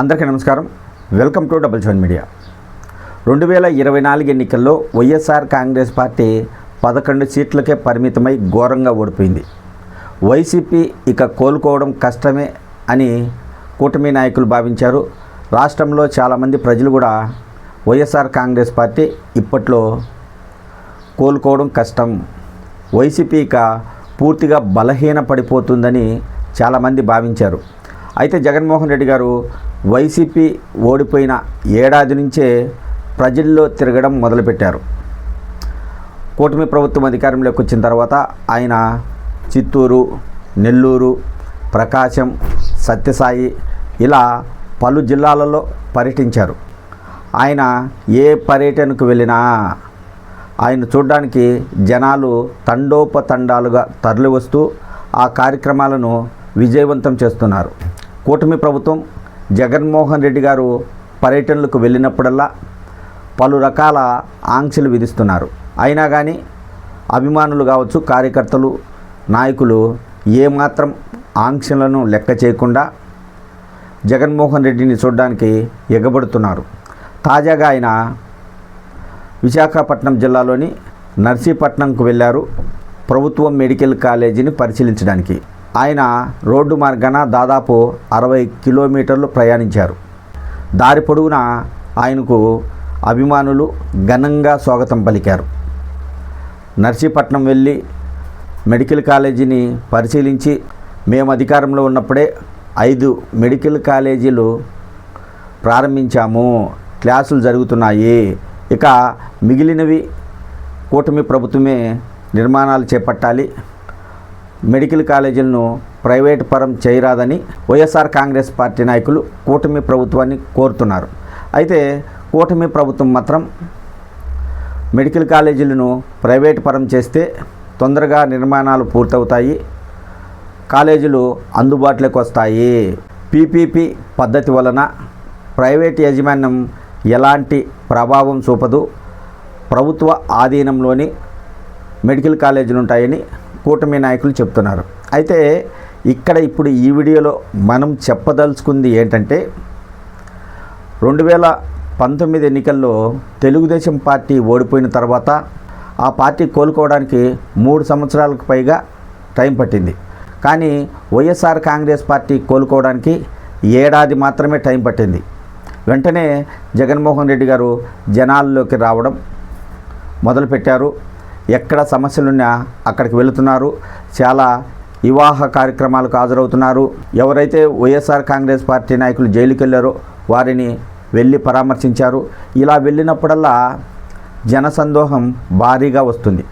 అందరికీ నమస్కారం. Welcome to Double Seven Media. రెండు వేల ఇరవై నాలుగు ఎన్నికల్లో వైఎస్ఆర్ కాంగ్రెస్ పార్టీ పదకొండు సీట్లకే పరిమితమై ఘోరంగా ఓడిపోయింది. వైసీపీ ఇక కోలుకోవడం కష్టమే అని కూటమి నాయకులు భావించారు. రాష్ట్రంలో చాలామంది ప్రజలు కూడా వైఎస్ఆర్ కాంగ్రెస్ పార్టీ ఇప్పట్లో కోలుకోవడం కష్టం. వైసీపీ ఇక పూర్తిగా బలహీన పడిపోతుందని చాలామంది భావించారు. అయితే జగన్మోహన్ రెడ్డి గారు వైసీపీ ఓడిపోయిన ఏడాది నుంచే ప్రజల్లో తిరగడం మొదలుపెట్టారు. కూటమి ప్రభుత్వం అధికారంలోకి వచ్చిన తర్వాత ఆయన చిత్తూరు నెల్లూరు ప్రకాశం సత్యసాయి ఇలా పలు జిల్లాలలో పర్యటించారు. ఆయన ఏ పర్యటనకు వెళ్ళినా ఆయన చూడడానికి జనాలు తండోపతండాలుగా తరలివస్తూ ఆ కార్యక్రమాలను విజయవంతం చేస్తున్నారు. కూటమి ప్రభుత్వం జగన్మోహన్ రెడ్డి గారు పర్యటనలకు వెళ్ళినప్పుడల్లా పలు రకాల ఆంక్షలు విధిస్తున్నారు. అయినా కానీ అభిమానులు కావచ్చు కార్యకర్తలు నాయకులు ఏమాత్రం ఆంక్షలను లెక్క చేయకుండా జగన్మోహన్ రెడ్డిని చూడడానికి ఎగబడుతున్నారు. తాజాగా ఆయన విశాఖపట్నం జిల్లాలోని నర్సీపట్నంకు వెళ్ళారు. ప్రభుత్వం మెడికల్ కాలేజీని పరిశీలించడానికి. ఆయన రోడ్డు మార్గాన దాదాపు అరవై కిలోమీటర్లు ప్రయాణించారు. దారి పొడవునా ఆయనకు అభిమానులు ఘనంగా స్వాగతం పలికారు. నర్సీపట్నం వెళ్ళి మెడికల్ కాలేజీని పరిశీలించి మేము అధికారంలో ఉన్నప్పుడే ఐదు మెడికల్ కాలేజీలు ప్రారంభించాము. క్లాసులు జరుగుతున్నాయి. ఇక మిగిలినవి కూటమి ప్రభుత్వమే నిర్మాణాలు చేపట్టాలి. మెడికల్ కాలేజీలను ప్రైవేట్ పరం చేయరాదని వైఎస్ఆర్ కాంగ్రెస్ పార్టీ నాయకులు కూటమి ప్రభుత్వాన్ని కోరుతున్నారు. అయితే కూటమి ప్రభుత్వం మాత్రం మెడికల్ కాలేజీలను ప్రైవేట్ పరం చేస్తే తొందరగా నిర్మాణాలు పూర్తవుతాయి. కాలేజీలు అందుబాటులోకి వస్తాయి. పీపీపీ పద్ధతి వలన ప్రైవేట్ యాజమాన్యం ఎలాంటి ప్రభావం చూపదు. ప్రభుత్వ ఆధీనంలోని మెడికల్ కాలేజీలు ఉంటాయని కూటమి నాయకులు చెప్తున్నారు. అయితే ఇక్కడ ఇప్పుడు ఈ వీడియోలో మనం చెప్పదలుచుకుంది ఏంటంటే రెండు వేల పంతొమ్మిది ఎన్నికల్లో తెలుగుదేశం పార్టీ ఓడిపోయిన తర్వాత ఆ పార్టీ కోలుకోవడానికి మూడు సంవత్సరాలకు పైగా టైం పట్టింది. కానీ వైఎస్ఆర్ కాంగ్రెస్ పార్టీ కోలుకోవడానికి ఏడాది మాత్రమే టైం పట్టింది. వెంటనే జగన్మోహన్ రెడ్డి గారు జనాల్లోకి రావడం మొదలుపెట్టారు. ఎక్కడ సమస్యలున్నా అక్కడికి వెళుతున్నారు. చాలా వివాహ కార్యక్రమాలకు హాజరవుతున్నారు. ఎవరైతే వైఎస్ఆర్ కాంగ్రెస్ పార్టీ నాయకులు జైలుకి వెళ్ళారో వారిని వెళ్ళి పరామర్శించారు. ఇలా వెళ్ళినప్పుడల్లా జనసందోహం భారీగా వస్తుంది.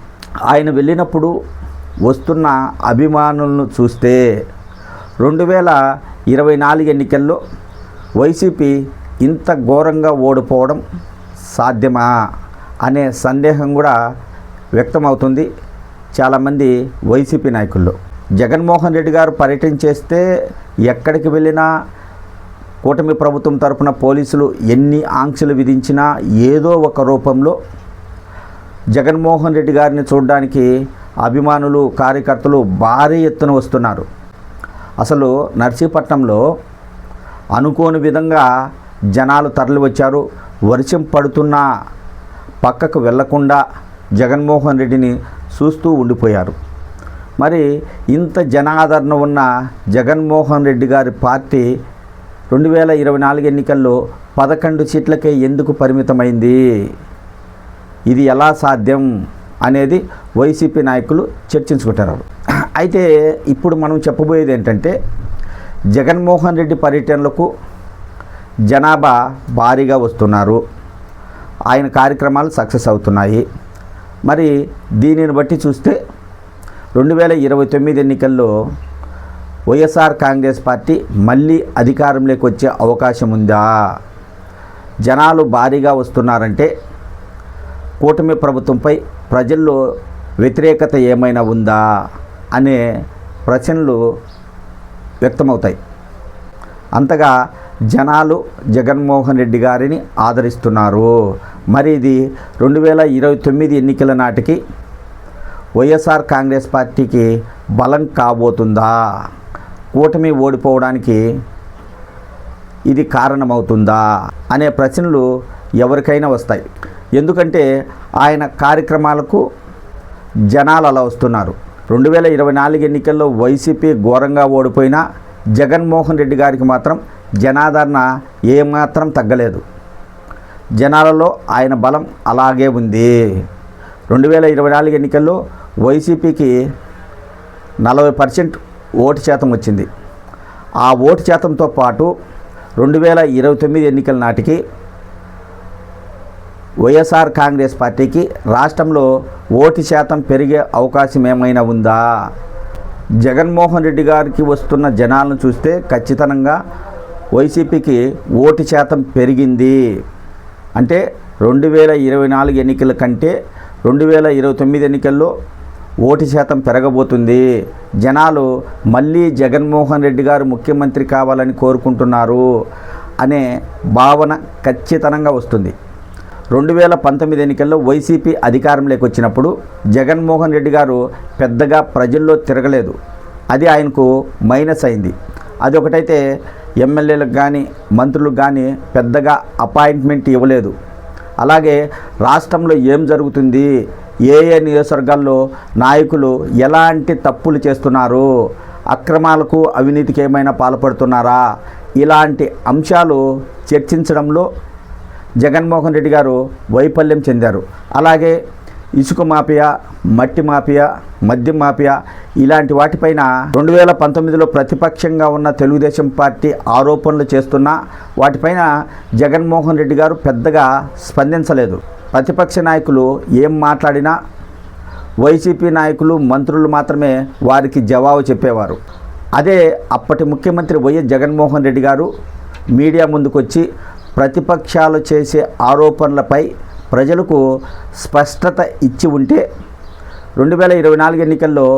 ఆయన వెళ్ళినప్పుడు వస్తున్న అభిమానులను చూస్తే రెండు వేల ఇరవై నాలుగు ఎన్నికల్లో వైసీపీ ఇంత ఘోరంగా ఓడిపోవడం సాధ్యమా అనే సందేహం కూడా వ్యక్తమవుతుంది. చాలామంది వైసీపీ నాయకుల్లో జగన్మోహన్ రెడ్డి గారు పర్యటన చేస్తే ఎక్కడికి వెళ్ళినా కూటమి ప్రభుత్వం తరపున పోలీసులు ఎన్ని ఆంక్షలు విధించినా ఏదో ఒక రూపంలో జగన్మోహన్ రెడ్డి గారిని చూడడానికి అభిమానులు కార్యకర్తలు భారీ ఎత్తున వస్తున్నారు. అసలు నర్సీపట్నంలో అనుకోని విధంగా జనాలు తరలి వచ్చారు వర్షం పడుతున్నా పక్కకు వెళ్ళకుండా జగన్మోహన్ రెడ్డిని చూస్తూ ఉండిపోయారు. మరి ఇంత జనాదరణ ఉన్న జగన్మోహన్ రెడ్డి గారి పార్టీ రెండు వేల ఇరవై నాలుగు ఎన్నికల్లో పదకొండు సీట్లకే ఎందుకు పరిమితమైంది? ఇది ఎలా సాధ్యం? అనేది వైసీపీ నాయకులు చర్చించుకుంటారు. అయితే ఇప్పుడు మనం చెప్పబోయేది ఏంటంటే జగన్మోహన్ రెడ్డి పర్యటనలకు జనాభా భారీగా వస్తున్నారు. ఆయన కార్యక్రమాలు సక్సెస్ అవుతున్నాయి. మరి దీనిని బట్టి చూస్తే రెండు వేల ఇరవై తొమ్మిది ఎన్నికల్లో వైఎస్ఆర్ కాంగ్రెస్ పార్టీ మళ్ళీ అధికారంలోకి వచ్చే అవకాశం ఉందా? జనాలు భారీగా వస్తున్నారంటే కూటమి ప్రభుత్వంపై ప్రజల్లో వ్యతిరేకత ఏమైనా ఉందా అనే ప్రశ్నలు వ్యక్తమవుతాయి. అంతగా జనాలు జగన్మోహన్ రెడ్డి గారిని ఆదరిస్తున్నారు. మరి ఇది రెండు వేల ఇరవై తొమ్మిది ఎన్నికల నాటికి వైఎస్ఆర్ కాంగ్రెస్ పార్టీకి బలం కాబోతుందా? కూటమి ఓడిపోవడానికి ఇది కారణమవుతుందా? అనే ప్రశ్నలు ఎవరికైనా వస్తాయి. ఎందుకంటే ఆయన కార్యక్రమాలకు జనాలు అలా వస్తున్నారు. రెండు వేల ఇరవై నాలుగు ఎన్నికల్లో వైసీపీ ఘోరంగా ఓడిపోయినా జగన్మోహన్ రెడ్డి గారికి మాత్రం జనాదరణ ఏమాత్రం తగ్గలేదు. జనాలలో ఆయన బలం అలాగే ఉంది. రెండు వేల ఇరవై నాలుగు ఎన్నికల్లో వైసీపీకి నలభై పర్సెంట్ ఓటు శాతం వచ్చింది. ఆ ఓటు శాతంతో పాటు రెండు వేల ఇరవై తొమ్మిది ఎన్నికల నాటికి వైఎస్ఆర్ కాంగ్రెస్ పార్టీకి రాష్ట్రంలో ఓటు శాతం పెరిగే అవకాశం ఏమైనా ఉందా? జగన్మోహన్ రెడ్డి గారికి వస్తున్న జనాలను చూస్తే ఖచ్చితంగా వైసీపీకి ఓటు శాతం పెరిగింది. అంటే రెండు వేల ఇరవై నాలుగు ఎన్నికల కంటే రెండు వేల ఇరవై తొమ్మిది ఎన్నికల్లో ఓటు శాతం పెరగబోతుంది. జనాలు మళ్ళీ జగన్మోహన్ రెడ్డి గారు ముఖ్యమంత్రి కావాలని కోరుకుంటున్నారు అనే భావన ఖచ్చితంగా వస్తుంది. రెండు వేల పంతొమ్మిది ఎన్నికల్లో వైసీపీ అధికారంలోకి వచ్చినప్పుడు జగన్మోహన్ రెడ్డి గారు పెద్దగా ప్రజల్లో తిరగలేదు. అది ఆయనకు మైనస్ అయింది. అది ఒకటైతే ఎమ్మెల్యేలకు కానీ మంత్రులకు కానీ పెద్దగా అపాయింట్మెంట్ ఇవ్వలేదు. అలాగే రాష్ట్రంలో ఏం జరుగుతుంది? ఏ ఏ నియోజకవర్గాల్లో నాయకులు ఎలాంటి తప్పులు చేస్తున్నారు? అక్రమాలకు అవినీతికి ఏమైనా పాల్పడుతున్నారా? ఇలాంటి అంశాలు చర్చించడంలో జగన్మోహన్ రెడ్డి గారు వైఫల్యం చెందారు. అలాగే ఇసుక మాఫియా మట్టి మాఫియా మద్యం మాఫియా ఇలాంటి వాటిపైన రెండు వేల పంతొమ్మిదిలో ప్రతిపక్షంగా ఉన్న తెలుగుదేశం పార్టీ ఆరోపణలు చేస్తున్నా వాటిపైన జగన్మోహన్ రెడ్డి గారు పెద్దగా స్పందించలేదు. ప్రతిపక్ష నాయకులు ఏం మాట్లాడినా వైసీపీ నాయకులు మంత్రులు మాత్రమే వారికి జవాబు చెప్పేవారు. అదే అప్పటి ముఖ్యమంత్రి వైఎస్ జగన్మోహన్ రెడ్డి గారు మీడియా ముందుకొచ్చి ప్రతిపక్షాలు చేసే ఆరోపణలపై ప్రజలకు స్పష్టత ఇచ్చి ఉంటే రెండు వేల ఇరవై నాలుగు ఎన్నికల్లో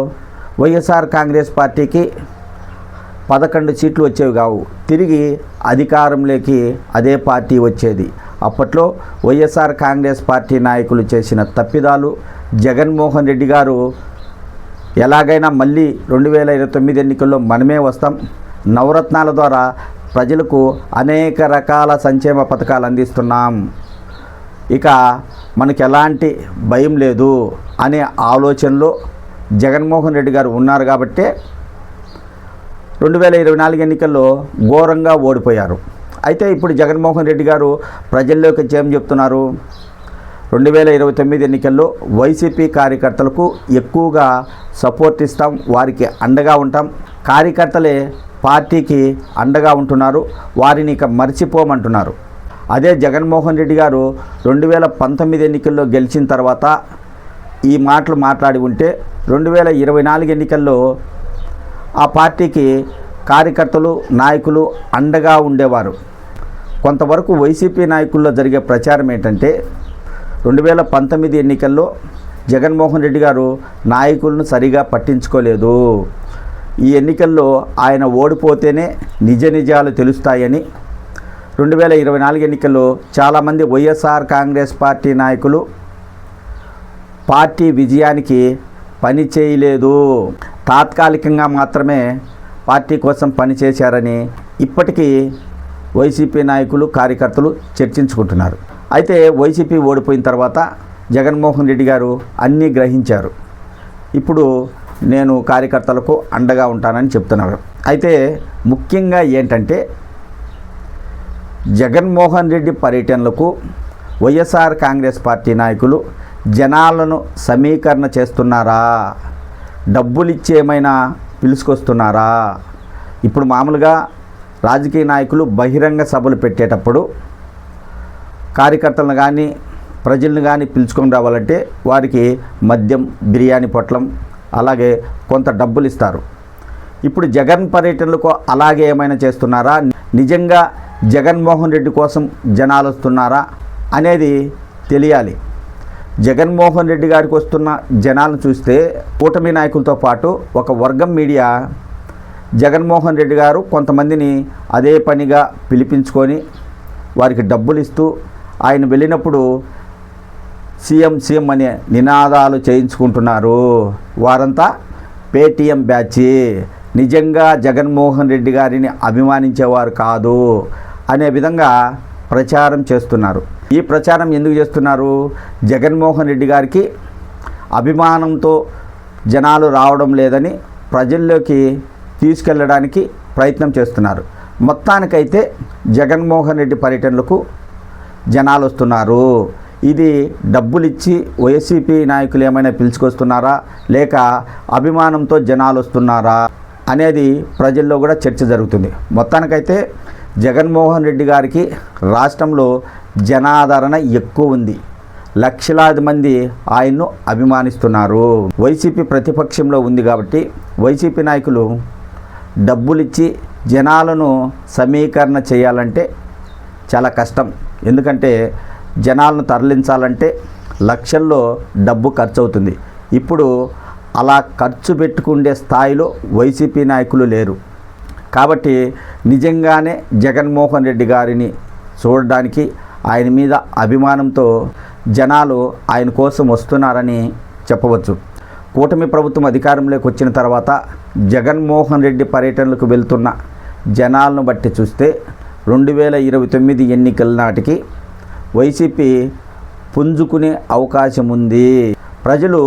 వైఎస్ఆర్ కాంగ్రెస్ పార్టీకి పదకొండు సీట్లు వచ్చేవి కావు. తిరిగి అధికారంలోకి అదే పార్టీ వచ్చేది. అప్పట్లో వైఎస్ఆర్ కాంగ్రెస్ పార్టీ నాయకులు చేసిన తప్పిదాలు జగన్మోహన్ రెడ్డి గారు ఎలాగైనా మళ్ళీ రెండు వేల ఇరవై తొమ్మిది ఎన్నికల్లో మనమే వస్తాం. నవరత్నాల ద్వారా ప్రజలకు అనేక రకాల సంక్షేమ పథకాలు అందిస్తున్నాం. ఇక మనకి ఎలాంటి భయం లేదు అనే ఆలోచనలో జగన్మోహన్ రెడ్డి గారు ఉన్నారు కాబట్టే రెండు వేల ఇరవై నాలుగు ఎన్నికల్లో ఘోరంగా ఓడిపోయారు. అయితే ఇప్పుడు జగన్మోహన్ రెడ్డి గారు ప్రజల్లోకి వచ్చి ఏం చెప్తున్నారు? రెండు వేల ఇరవై తొమ్మిది ఎన్నికల్లో వైసీపీ కార్యకర్తలకు ఎక్కువగా సపోర్ట్ ఇస్తాం వారికి అండగా ఉంటాం. కార్యకర్తలే పార్టీకి అండగా ఉంటున్నారు వారిని ఇక మర్చిపోమంటున్నారు. అదే జగన్మోహన్ రెడ్డి గారు రెండు వేల పంతొమ్మిది ఎన్నికల్లో గెలిచిన తర్వాత ఈ మాటలు మాట్లాడి ఉంటే రెండు వేల ఇరవై నాలుగు ఎన్నికల్లో ఆ పార్టీకి కార్యకర్తలు నాయకులు అండగా ఉండేవారు. కొంతవరకు వైసీపీ నాయకుల్లో జరిగే ప్రచారం ఏంటంటే రెండు వేల పంతొమ్మిది ఎన్నికల్లో జగన్మోహన్ రెడ్డి గారు నాయకులను సరిగా పట్టించుకోలేదు. ఈ ఎన్నికల్లో ఆయన ఓడిపోతేనే నిజ నిజాలు తెలుస్తాయని రెండు వేల ఇరవై నాలుగు ఎన్నికల్లో చాలామంది వైఎస్ఆర్ కాంగ్రెస్ పార్టీ నాయకులు పార్టీ విజయానికి పని చేయలేదు. తాత్కాలికంగా మాత్రమే పార్టీ కోసం పనిచేశారని ఇప్పటికీ వైసీపీ నాయకులు కార్యకర్తలు చర్చించుకుంటున్నారు. అయితే వైసీపీ ఓడిపోయిన తర్వాత జగన్మోహన్ రెడ్డి గారు అన్నీ గ్రహించారు. ఇప్పుడు నేను కార్యకర్తలకు అండగా ఉంటానని చెప్తున్నారు. అయితే ముఖ్యంగా ఏంటంటే జగన్మోహన్ రెడ్డి పర్యటనలకు వైఎస్ఆర్ కాంగ్రెస్ పార్టీ నాయకులు జనాలను సమీకరణ చేస్తున్నారా? డబ్బులు ఇచ్చి ఏమైనా పిలుచుకొస్తున్నారా? ఇప్పుడు మామూలుగా రాజకీయ నాయకులు బహిరంగ సభలు పెట్టేటప్పుడు కార్యకర్తలను కానీ ప్రజలను కానీ పిలుచుకొని రావాలంటే వారికి మద్యం బిర్యానీ పొట్లం అలాగే కొంత డబ్బులు ఇస్తారు ఇప్పుడు జగన్ పర్యటనలకు అలాగే ఏమైనా చేస్తున్నారా? నిజంగా జగన్మోహన్ రెడ్డి కోసం జనాలు వస్తున్నారా అనేది తెలియాలి. జగన్మోహన్ రెడ్డి గారికి వస్తున్న జనాలను చూస్తే కూటమి నాయకులతో పాటు ఒక వర్గం మీడియా జగన్మోహన్ రెడ్డి గారు కొంతమందిని అదే పనిగా పిలిపించుకొని వారికి డబ్బులు ఇస్తూ ఆయన వెళ్ళినప్పుడు సీఎం సీఎం అనే నినాదాలు చేయించుకుంటున్నారు. వారంతా పేటీఎం బ్యాచ్. నిజంగా జగన్మోహన్ రెడ్డి గారిని అభిమానించేవారు కాదు అనే విధంగా ప్రచారం చేస్తున్నారు. ఈ ప్రచారం ఎందుకు చేస్తున్నారు? జగన్మోహన్ రెడ్డి గారికి అభిమానంతో జనాలు రావడం లేదని ప్రజల్లోకి తీసుకెళ్ళడానికి ప్రయత్నం చేస్తున్నారు. మొత్తానికైతే జగన్మోహన్ రెడ్డి పర్యటనలకు జనాలు వస్తున్నారు. ఇది డబ్బులు ఇచ్చి వైసీపీ నాయకులు ఏమైనా పిలుచుకొస్తున్నారా? లేక అభిమానంతో జనాలు వస్తున్నారా? అనేది ప్రజల్లో కూడా చర్చ జరుగుతుంది. మొత్తానికైతే జగన్మోహన్ రెడ్డి గారికి రాష్ట్రంలో జనాదరణ ఎక్కువ ఉంది. లక్షలాది మంది ఆయన్ను అభిమానిస్తున్నారు. వైసీపీ ప్రతిపక్షంలో ఉంది కాబట్టి వైసీపీ నాయకులు డబ్బులిచ్చి జనాలను సమీకరణ చేయాలంటే చాలా కష్టం. ఎందుకంటే జనాలను తరలించాలంటే లక్షల్లో డబ్బు ఖర్చు అవుతుంది ఇప్పుడు అలా ఖర్చు పెట్టుకుండే స్థాయిలో వైసీపీ నాయకులు లేరు. కాబట్టి నిజంగానే జగన్మోహన్ రెడ్డి గారిని చూడడానికి ఆయన మీద అభిమానంతో జనాలు ఆయన కోసం వస్తున్నారని చెప్పవచ్చు. కూటమి ప్రభుత్వం అధికారంలోకి వచ్చిన తర్వాత జగన్మోహన్ రెడ్డి పర్యటనలకు వెళ్తున్న జనాలను బట్టి చూస్తే రెండు వేల ఇరవై తొమ్మిది ఎన్నికల నాటికి వైసీపీ పుంజుకునే అవకాశం ఉంది ప్రజలు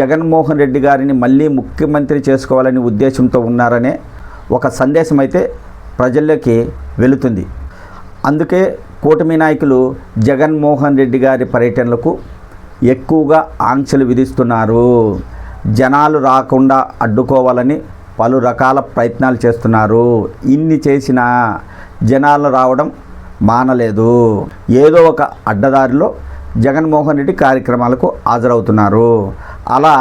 జగన్మోహన్ రెడ్డి గారిని మళ్ళీ ముఖ్యమంత్రి చేసుకోవాలనే ఉద్దేశంతో ఉన్నారనే ఒక సందేశం అయితే ప్రజల్లోకి వెళుతుంది. అందుకే కూటమి నాయకులు జగన్మోహన్ రెడ్డి గారి పర్యటనలకు ఎక్కువగా ఆంక్షలు విధిస్తున్నారు. జనాలు రాకుండా అడ్డుకోవాలని పలు రకాల ప్రయత్నాలు చేస్తున్నారు. ఇన్ని చేసినా జనాలు రావడం మానలేదు. ఏదో ఒక అడ్డదారిలో జగన్మోహన్ రెడ్డి కార్యక్రమాలకు హాజరవుతున్నారు. అలా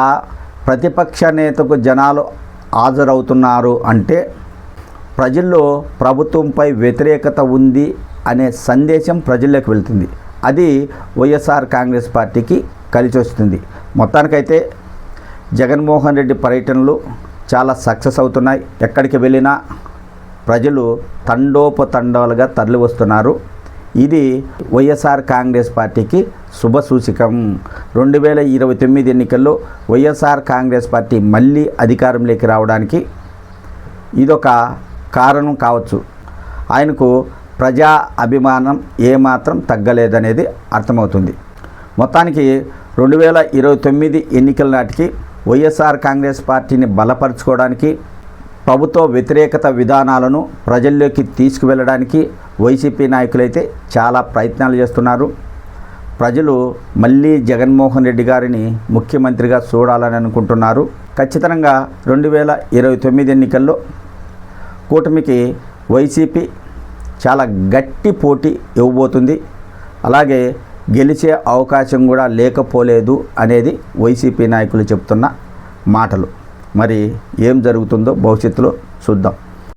ప్రతిపక్ష నేతకు జనాలు హాజరవుతున్నారు అంటే ప్రజల్లో ప్రభుత్వంపై వ్యతిరేకత ఉంది అనే సందేశం ప్రజల్లోకి వెళ్తుంది. అది వైఎస్ఆర్ కాంగ్రెస్ పార్టీకి కలిసి వస్తుంది. మొత్తానికైతే జగన్మోహన్ రెడ్డి పర్యటనలు చాలా సక్సెస్ అవుతున్నాయి. ఎక్కడికి వెళ్ళినా ప్రజలు తండోపతండాలుగా తరలి వస్తున్నారు ఇది వైఎస్ఆర్ కాంగ్రెస్ పార్టీకి శుభసూచికం రెండు వేల ఇరవై తొమ్మిది ఎన్నికల్లో వైఎస్ఆర్ కాంగ్రెస్ పార్టీ మళ్ళీ అధికారంలోకి రావడానికి ఇదొక కారణం కావచ్చు. ఆయనకు ప్రజా అభిమానం ఏమాత్రం తగ్గలేదనేది అర్థమవుతుంది. మొత్తానికి రెండు వేల ఇరవై తొమ్మిది ఎన్నికల నాటికి వైఎస్ఆర్ కాంగ్రెస్ పార్టీని బలపరచుకోవడానికి ప్రభుత్వ వ్యతిరేకత విధానాలను ప్రజల్లోకి తీసుకువెళ్ళడానికి వైసీపీ నాయకులైతే చాలా ప్రయత్నాలు చేస్తున్నారు. ప్రజలు మళ్ళీ జగన్మోహన్ రెడ్డి గారిని ముఖ్యమంత్రిగా చూడాలని అనుకుంటున్నారు. ఖచ్చితంగా రెండు వేల ఇరవై తొమ్మిది ఎన్నికల్లో కూటమికి వైసీపీ చాలా గట్టి పోటీ ఇవ్వబోతుంది. అలాగే గెలిచే అవకాశం కూడా లేకపోలేదు అనేది వైసీపీ నాయకులు చెప్తున్న మాటలు. మరి ఏం జరుగుతుందో భవిష్యత్తులో చూద్దాం.